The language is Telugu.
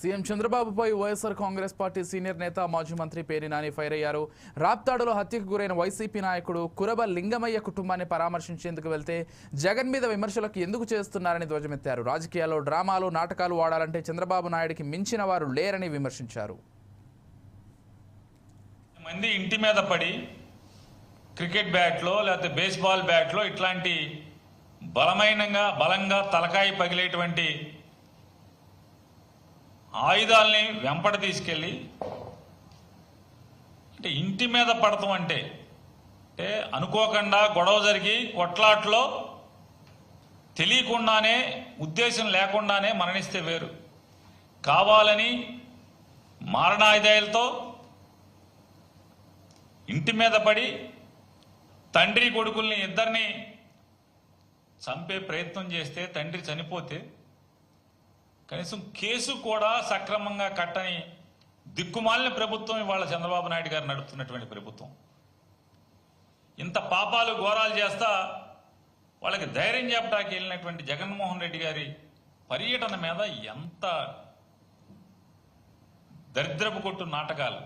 సీఎం చంద్రబాబుపై వైఎస్ఆర్ కాంగ్రెస్ పార్టీ సీనియర్ నేత మాజీ మంత్రి పేరి నాని ఫైర్ అయ్యారు. రాప్తాడులో హత్యకు గురైన వైసీపీ నాయకుడు కురబ లింగమయ్య కుటుంబాన్ని పరామర్శించేందుకు వెళ్తే జగన్ మీద విమర్శలకు ఎందుకు చేస్తున్నారని ధ్వజమెత్తారు. రాజకీయాల్లో డ్రామాలు నాటకాలు వాడాలంటే చంద్రబాబు నాయుడికి మించిన వారు లేరని విమర్శించారు. మంది ఇంటి మీద పడి క్రికెట్ బ్యాట్లో లేకపోతే బేస్బాల్ బ్యాట్లో ఇట్లాంటి బలమైనగా బలంగా తలకాయి పగిలేటువంటి ఆయుధాలని వెంపట తీసుకెళ్ళి అంటే ఇంటి మీద పడతాం అంటే అంటే అనుకోకుండా గొడవ జరిగి కొట్లాట్లో తెలియకుండానే ఉద్దేశం లేకుండానే మరణిస్తే వేరు. కావాలని మారణాయుధాలతో ఇంటి మీద పడి తండ్రి కొడుకుల్ని ఇద్దరిని చంపే ప్రయత్నం చేస్తే తండ్రి చనిపోతే కనీసం కేసు కూడా సక్రమంగా కట్టని దిక్కుమాలిన ప్రభుత్వం ఇవాళ చంద్రబాబు నాయుడు గారు నడుపుతున్నటువంటి ప్రభుత్వం. ఇంత పాపాలు ఘోరాలు చేస్తా వాళ్ళకి ధైర్యం చెప్పడానికి వెళ్ళినటువంటి జగన్మోహన్ రెడ్డి గారి పర్యటన మీద ఎంత దరిద్రపు కొట్టు నాటకాలు.